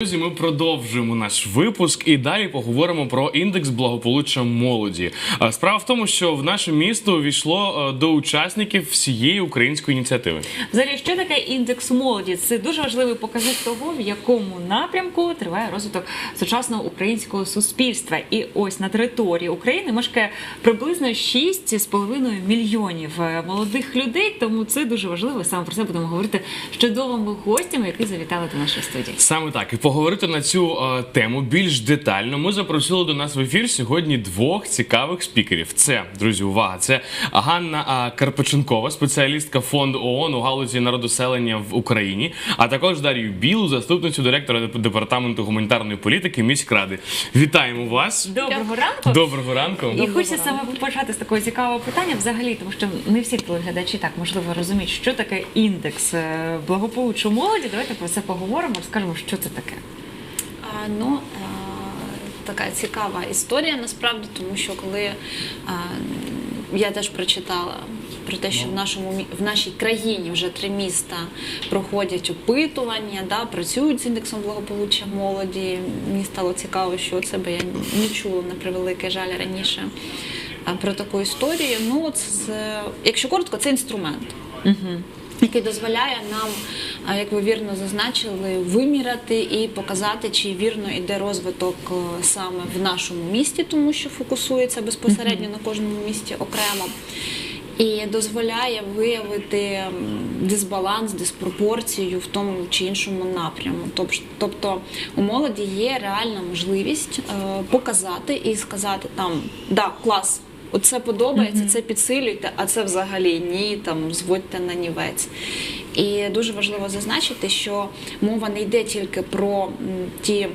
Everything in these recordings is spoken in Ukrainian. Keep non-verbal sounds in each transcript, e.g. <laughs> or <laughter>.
Друзі, ми продовжуємо наш випуск і далі поговоримо про індекс благополуччя молоді. Справа в тому, що в наше місто увійшло е, до учасників всієї української ініціативи. Взагалі, що таке індекс молоді? Це дуже важливий показник того, в якому напрямку триває розвиток сучасного українського суспільства. І ось на території України мешкає приблизно 6,5 мільйонів е, молодих людей. Тому це дуже важливо. Саме про це будемо говорити з чудовими гостями, які завітали до нашої студії. Саме так і поговорити на цю е, тему більш детально. Ми запросили до нас в ефір сьогодні двох цікавих спікерів. Це друзі, увага! Це Ганна е, Карпаченкова, спеціалістка фонду ООН у галузі народоселення в Україні, а також Дар'ю Білу, заступницю директора департаменту гуманітарної політики міськради. Вітаємо вас! Доброго ранку. Доброго ранку. І хочеться саме почати з такого цікавого питання, взагалі, тому що не всі телеглядачі так можливо розуміють, що таке індекс е, благополуччя молоді. Давайте про це поговоримо, розкажемо, що це таке. Ну, така цікава історія насправді, тому що коли я теж прочитала про те, що в нашому в нашій країні вже три міста проходять опитування, да, працюють з індексом благополуччя молоді. Мені стало цікаво, що це би я не чула на превеликий жаль раніше про таку історію. Ну, от з, якщо коротко, це інструмент який дозволяє нам, як ви вірно зазначили, виміряти і показати, чи вірно йде розвиток е, саме в нашому місті, тому що фокусується безпосередньо на кожному місті окремо. І дозволяє виявити дисбаланс, диспропорцію в тому чи іншому напряму. Тобто у молоді є реальна можливість е, показати і сказати там да, клас. Оце подобається, це підсилюйте, а це взагалі ні, там зводьте на нівець. І дуже важливо зазначити, що мова не йде тільки про ті.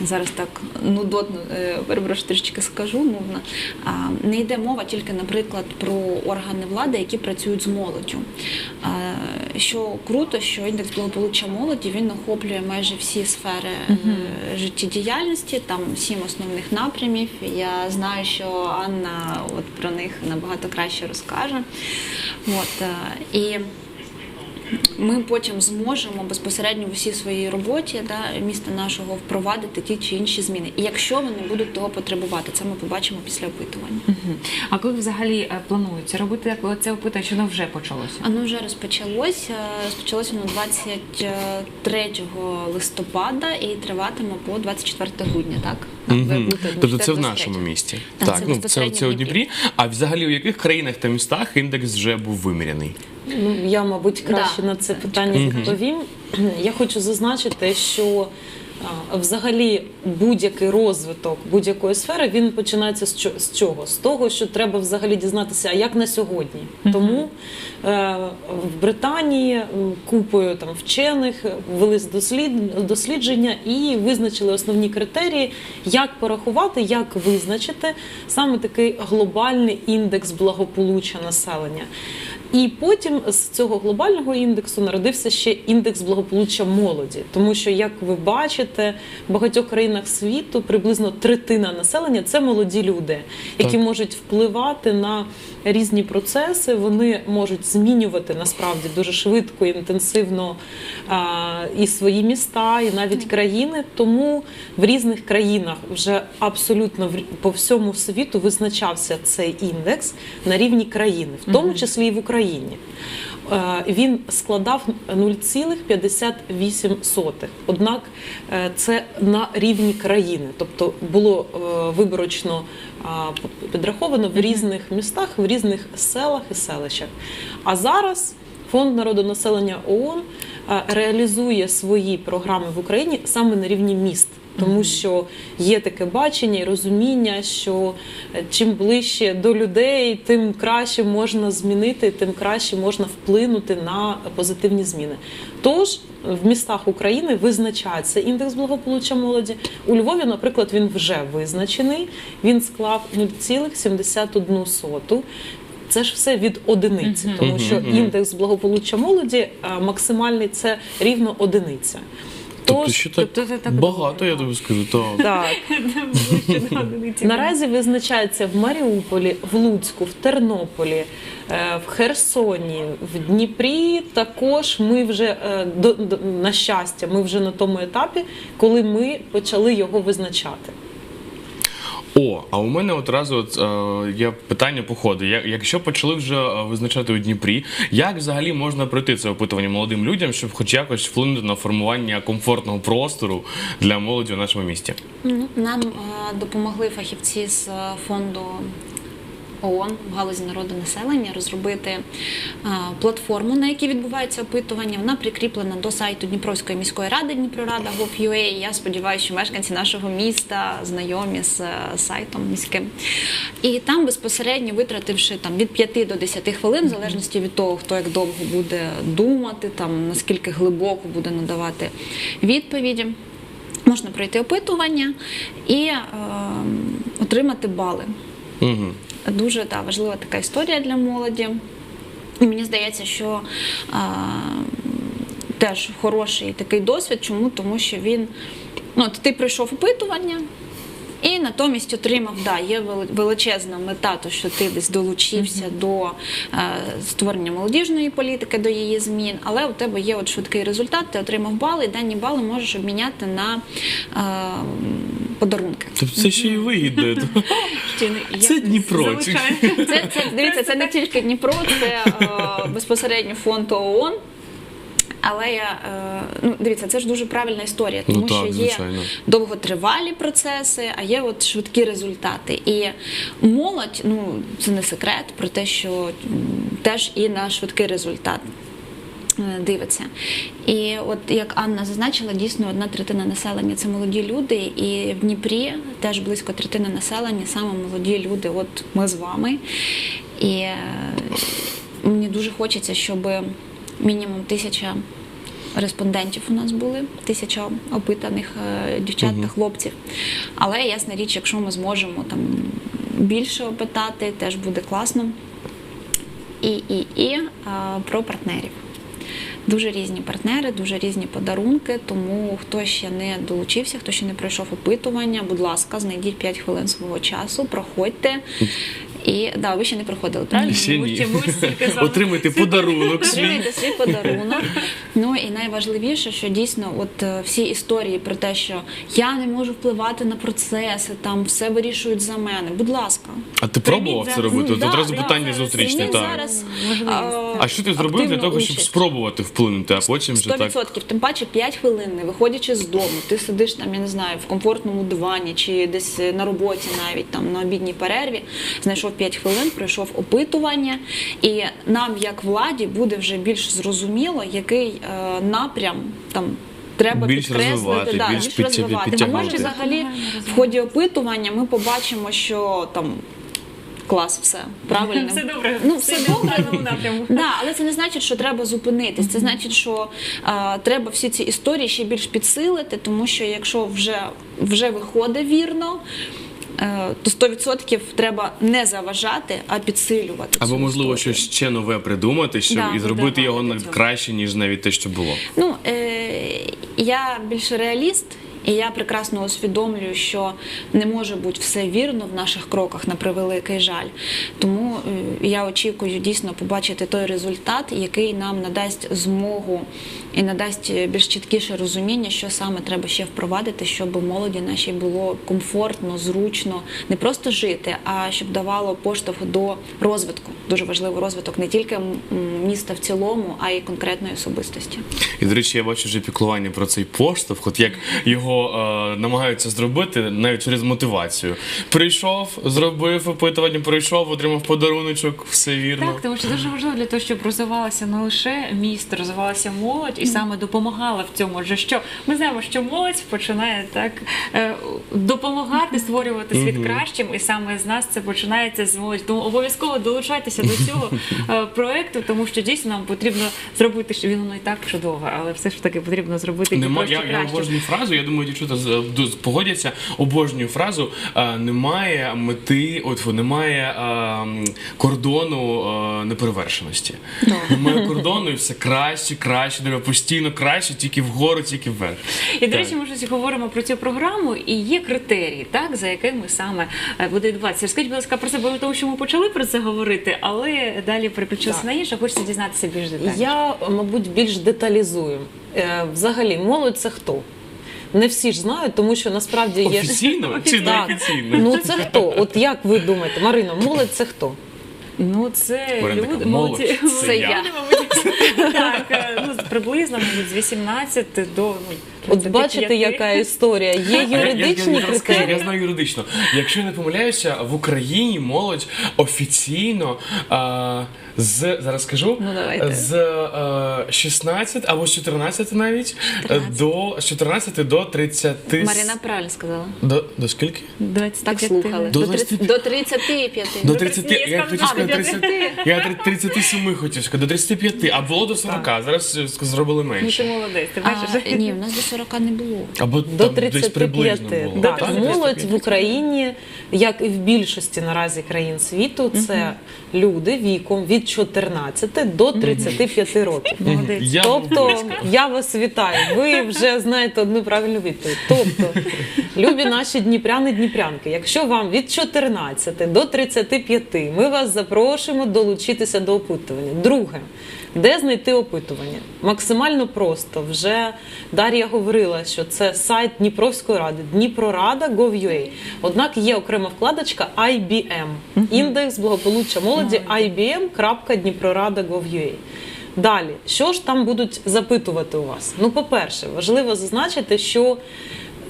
Зараз так нудотно е, перепрошую, трішечки скажу мовно. Не йде мова тільки, наприклад, про органи влади, які працюють з молоддю. Що круто, що індекс благополуччя молоді він охоплює майже всі сфери е, життєдіяльності, там сім основних напрямів. Я знаю, що Анна от про них набагато краще розкаже. От, е, і ми потім зможемо безпосередньо в усій своїй роботі да, міста нашого впровадити ті чи інші зміни. І якщо вони будуть того потребувати, це ми побачимо після опитування. А коли взагалі е, планується робити як це опитування, що воно вже почалося? Воно вже розпочалось. Е, Розпочалося воно 23 листопада і триватиме по 24 грудня, так? Плутаєте, Тобто це в нашому місті. Так, Так, це ну це, це у. Дніпрі. А взагалі у яких країнах та містах індекс вже був виміряний? Ну, я, мабуть, краще Да. на це питання відповім. Я хочу зазначити, що взагалі будь-який розвиток будь-якої сфери він починається з чо- з чого? З того, що треба взагалі дізнатися, а як на сьогодні. Тому е, в Британії купою там вчених ввели дослід, дослідження і визначили основні критерії, як порахувати, як визначити саме такий глобальний індекс благополуччя населення. І потім з цього глобального індексу народився ще індекс благополуччя молоді, тому що, як ви бачите, в багатьох країнах світу приблизно третина населення це молоді люди, які Так. можуть впливати на різні процеси. Вони можуть змінювати насправді дуже швидко, інтенсивно а, і свої міста, і навіть країни. Тому в різних країнах вже абсолютно в- по всьому світу визначався цей індекс на рівні країни, в тому числі і в Україні. Е, Він складав 0,58. Однак е, це на рівні країни, тобто було е, виборочно підраховано в різних містах, в різних селах і селищах. А зараз фонд народонаселення ООН реалізує свої програми в Україні саме на рівні міст. Тому що є таке бачення і розуміння, що е, чим ближче до людей, тим краще можна змінити, тим краще можна вплинути на позитивні зміни. Тож в містах України визначається індекс благополуччя молоді. У Львові, наприклад, він вже визначений. Він склав 0,71. Це ж все від одиниці, тому що індекс благополуччя молоді максимальний це рівно одиниця. Тобто, що так тобто так багато, я тобі скажу. То так. <laughs> Наразі визначається в Маріуполі, в Луцьку, в Тернополі, е, в Херсоні, в Дніпрі. Також ми вже е, на щастя, ми вже на тому етапі, коли ми почали його визначати. О, а у мене одразу от, е, є питання по ходу. Я- Якщо почали вже е, визначати у Дніпрі, як взагалі можна пройти це опитування молодим людям, щоб хоч якось вплинути на формування комфортного простору для молоді у нашому місті? Нам е, допомогли фахівці з е, фонду ООН в галузі народу населення розробити е, платформу, на якій відбувається опитування. Вона прикріплена до сайту Дніпровської міської ради Дніпрорада Gov.ua. Я сподіваюся, що мешканці нашого міста знайомі з е, сайтом міським. І там безпосередньо витративши там від 5 до 10 хвилин, в залежності від того, хто як довго буде думати, там наскільки глибоко буде надавати відповіді. Можна пройти опитування і е, отримати бали. Угу. Дуже та, важлива така історія для молоді. І мені здається, що е, теж хороший такий досвід. Чому? Тому що він, ну, ти пройшов опитування. І натомість отримав, да, є величезна мета, то що ти десь долучився до е, створення молодіжної політики, до її змін, але у тебе є от швидкий результат, ти отримав бали, і дані бали можеш обміняти на е, подарунки. Тобто це ще й вигідно. <laughs> Це Дніпро. Це, це дивіться, це не тільки Дніпро, це е, безпосередньо фонд ООН. Але я е, ну дивіться, це ж дуже правильна історія, Ну тому так, що є звичайно. довготривалі процеси, а є от швидкі результати. І молодь, ну це не секрет про те, що теж і на швидкий результат. е, Дивиться. І от як Анна зазначила, дійсно одна третина населення це молоді люди, і в Дніпрі теж близько третини населення саме молоді люди. От ми з вами. І е, мені дуже хочеться, щоб мінімум тисяча респондентів у нас були, тисяча опитаних е, дівчат та хлопців. Але ясна річ, якщо ми зможемо там більше опитати, теж буде класно. І, і, і а, про партнерів. Дуже різні партнери, дуже різні подарунки. Тому хто ще не долучився, хто ще не пройшов опитування, будь ласка, знайдіть 5 хвилин свого часу, проходьте. І да, ви ще не проходили, правильно? Ще ні. <laughs> Отримайте подарунок. Отримайте свій подарунок. Ну і найважливіше, що дійсно, от е, всі історії про те, що я не можу впливати на процеси, там все вирішують за мене. Будь ласка, А ти пробував це робити? От одразу питання зустрічне. Так. а, що ти зробив для того, щоб спробувати вплинути, а потім вже 100%. так? Тим паче 5 хвилин, не виходячи з дому, ти сидиш там, я не знаю, в комфортному дивані чи десь на роботі, навіть там на обідній перерві, знайшов 5 хвилин, пройшов опитування, і нам, як владі, буде вже більш зрозуміло, який е, напрям там. Треба Більш підкреслити, розвивати, да, більш більш розвивати. А підтягнути. може, взагалі в ході опитування ми побачимо, що там клас, все правильно. <laughs> Все добре. Ну, все йде в добре. напрямку. <laughs> Да, але це не значить, що треба зупинитись. Це значить, що е, треба всі ці історії ще більш підсилити, тому що якщо вже, вже виходить вірно. Е, То 100% треба не заважати, а підсилювати. Або можливо щось ще нове придумати, щоб Да, і зробити його на- краще, ніж навіть те, що було. Ну, е, я більше реаліст, і я прекрасно усвідомлюю, що не може бути все вірно в наших кроках на превеликий жаль. Тому е, я очікую дійсно побачити той результат, який нам надасть змогу і надасть більш чіткіше розуміння, що саме треба ще впровадити, щоб молоді нашій було комфортно, зручно не просто жити, а щоб давало поштовх до розвитку. Дуже важливий розвиток не тільки міста в цілому, а й конкретної особистості. І, до речі, я бачу вже піклування про цей поштовх, от як його е, намагаються зробити навіть через мотивацію. Прийшов, зробив опитування, прийшов, отримав подаруночок, все вірно. Так, тому що дуже важливо для того, щоб розвивалося не лише місто, розвивалася молодь і саме допомагала в цьому. Адже що ми знаємо, що молодь починає так е, допомагати створювати світ кращим, і саме з нас це починається з молоді. Тому обов'язково долучайтеся до цього <laughs> е, проекту, тому що дійсно нам потрібно зробити, що він воно і так чудово, але все ж таки потрібно зробити Нема, я, я обожнюю фразу, я думаю, дівчата з- погодяться, обожнюю фразу. е, немає мети, от немає м, кордону е, неперевершеності. Немає кордону і все краще, краще, треба постійно краще, тільки вгору, тільки вверх. І до речі, ми щось говоримо про цю програму, і є критерії, так за якими саме е, буде відбуватися. Розкажіть, будь ласка, про це, бо тому що ми почали про це говорити, але далі переключилися на інше. Хочеться дізнатися більш детально. Я, мабуть, більш деталізую. Е, Взагалі, молодь це хто? Не всі ж знають, тому що насправді є Офіційно <laughs> чи неофіційно? Ну це хто? От як ви думаєте, Марино, молодь це хто? Ну, це Марина люди, молодь, <laughs> це Це я. я. <laughs> Так, е, ну, приблизно, мабуть, з 18 до ну, От бачите, яка історія. Є А <laughs> я- я- юридичні скажу, я знаю юридично. Якщо я не помиляюся, в Україні молодь офіційно а, з зараз скажу Ну, з а, 16 або з 14 навіть е, до з 14 до 30 Марина правильно сказала. до, до скільки? 25. Так слухали. До До 30 30 до 35. До 30, Ні, я хотів сказати 30, я 37 хотів сказати, до 35, а було до 40, зараз е, зробили Ну, менше. ти молодець, ти бачиш? ні, в нас до 40 не було. Або До там десь приблизно 35. було. Так, Так? молодь в Україні, як і в більшості наразі країн світу, це люди віком від 14 до 35 років. Молодець. Я Тобто я вас вітаю. Ви вже знаєте одну правильну відповідь. Тобто, любі наші дніпряни дніпрянки, якщо вам від 14 до 35, ми вас запрошуємо долучитися до опитування. Друге. Де знайти опитування? Максимально просто. Вже Дар'я говорила, що це сайт Дніпровської ради, Дніпрорада.gov.ua. Однак є окрема вкладочка IBM, індекс благополуччя молоді IBM.Дніпрорада.gov.ua. Далі, що ж там будуть запитувати у вас? Ну, по-перше, важливо зазначити, що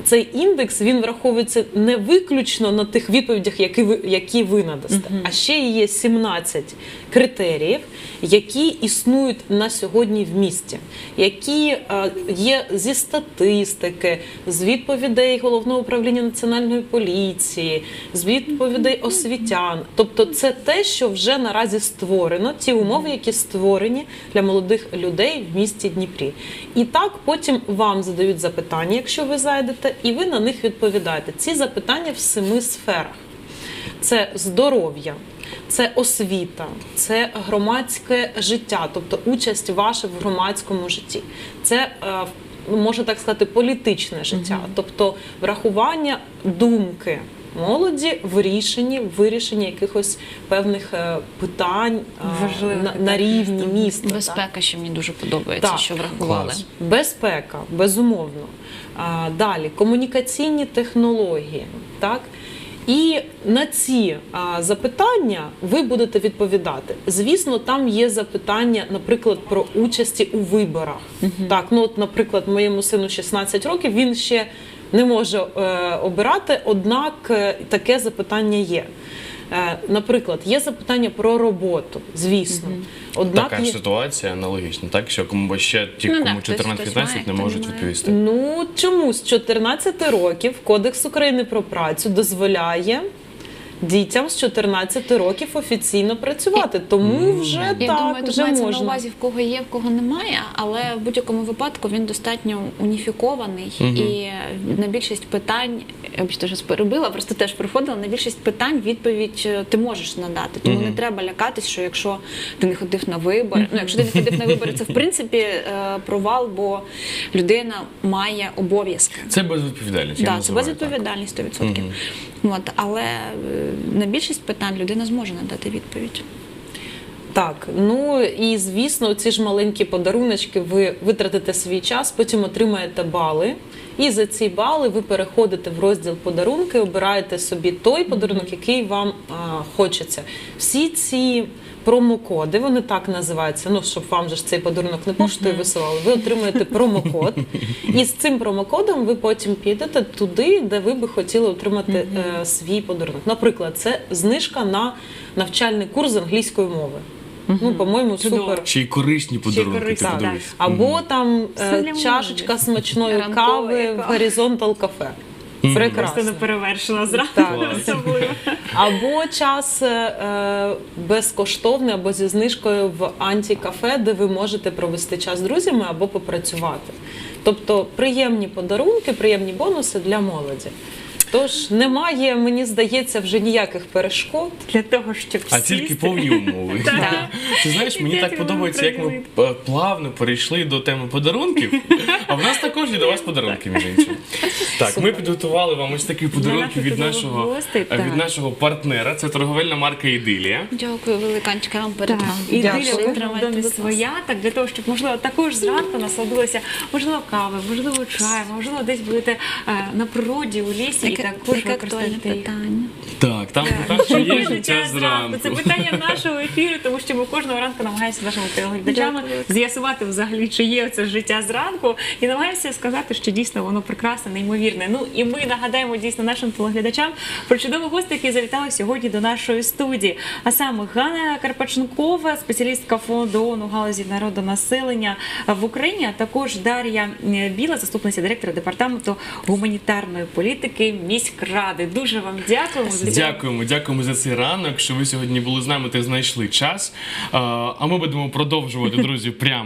цей індекс він враховується не виключно на тих відповідях, які ви, які ви надасте, а ще є 17 критеріїв, які існують на сьогодні в місті, які е, є зі статистики, з відповідей головного управління національної поліції, з відповідей освітян. Тобто, це те, що вже наразі створено, ті умови, які створені для молодих людей в місті Дніпрі. І так потім вам задають запитання, якщо ви зайдете, і ви на них відповідаєте. Ці запитання в семи сферах: це здоров'я. Це освіта, це громадське життя, тобто участь ваша в громадському житті. Це е, можна так сказати, політичне життя, тобто врахування думки молоді в рішенні, в вирішенні якихось певних е, питань е, Важливих на, на рівні міста. так. Безпека, що мені дуже подобається, Так. що врахували. Клас. Безпека, безумовно. А, далі комунікаційні технології. Так? І на ці а, запитання ви будете відповідати. Звісно, там є запитання, наприклад, про участі у виборах. Так, ну от, наприклад, моєму сину 16 років він ще не може е, обирати, однак е, таке запитання є. Е, наприклад, є запитання про роботу, звісно. Однак Така є... ситуація аналогічна, так що кому ще ті, Ну, кому так, 14-15 має, не можуть відповісти. Ну чому з 14 років Кодекс України про працю дозволяє дітям з 14 років офіційно працювати. Тому вже Я так думаю, тут вже мається можна. на увазі, в кого є, в кого немає, але в будь-якому випадку він достатньо уніфікований і на більшість питань, я б теж перебила, просто теж приходила, на більшість питань відповідь е, ти можеш надати. Тому не треба лякатись, що якщо ти не ходив на вибори, ну якщо ти не ходив на вибори, це в принципі е, провал, бо людина має обов'язки. Це безвідповідальність. я Так, це називаю так. безвідповідальність 100%. От, але е, на більшість питань людина зможе надати відповідь. Так, ну і звісно, ці ж маленькі подаруночки ви витратите свій час, потім отримаєте бали. І за ці бали ви переходите в розділ подарунки, обираєте собі той подарунок, який вам а, хочеться. Всі ці промокоди, вони так називаються. Ну щоб вам же ж цей подарунок не поштою висилали. Ви отримуєте промокод, і з цим промокодом ви потім підете туди, де ви би хотіли отримати е, свій подарунок. Наприклад, це знижка на навчальний курс з англійської мови. Ну, по-моєму, Чудово. супер. Ще й корисні подарунки, ти корисні, так. подивись. Або там Все е, для чашечка смачної Ранкова кави в яка. Horizontal Просто Прекрасно. не перевершила зразу. Особливо. Або час е, безкоштовний, або зі знижкою в антікафе, де ви можете провести час з друзями або попрацювати. Тобто приємні подарунки, приємні бонуси для молоді. Тож немає, мені здається, вже ніяких перешкод. Для того, щоб А сісти. тільки повні умови. Так. Ти знаєш, мені так подобається, як ми плавно перейшли до теми подарунків. А в нас також і до вас подарунки, між іншим. Так, ми підготували вам ось такі подарунки від нашого е, від нашого партнера. Це торговельна марка Ідилія. Дякую, великанчика, вам біля в домі своя, так для того, щоб можливо також зранку насладилися, можливо, кави, можливо, чаєм, можливо, десь будете е, на природі у лісі яке актуальне питання. Так, там те, що є Життя зранку. Це питання нашого ефіру, тому що ми кожного ранку намагаємося з нашими телеглядачами з'ясувати взагалі, чи є це життя зранку, і намагаємося сказати, що дійсно воно прекрасне, неймовірне. Ну і ми нагадаємо дійсно нашим телеглядачам про чудових гостей, які завітали сьогодні до нашої студії. А саме Ганна Карпаченкова, спеціалістка фонду ООН у галузі народонаселення в Україні, а також Дар'я Біла, заступниця директора департаменту гуманітарної політики міськради. Дуже вам дякуємо Дякуємо, дякуємо за цей ранок, що ви сьогодні були з нами та знайшли час. А ми будемо продовжувати, друзі, прямо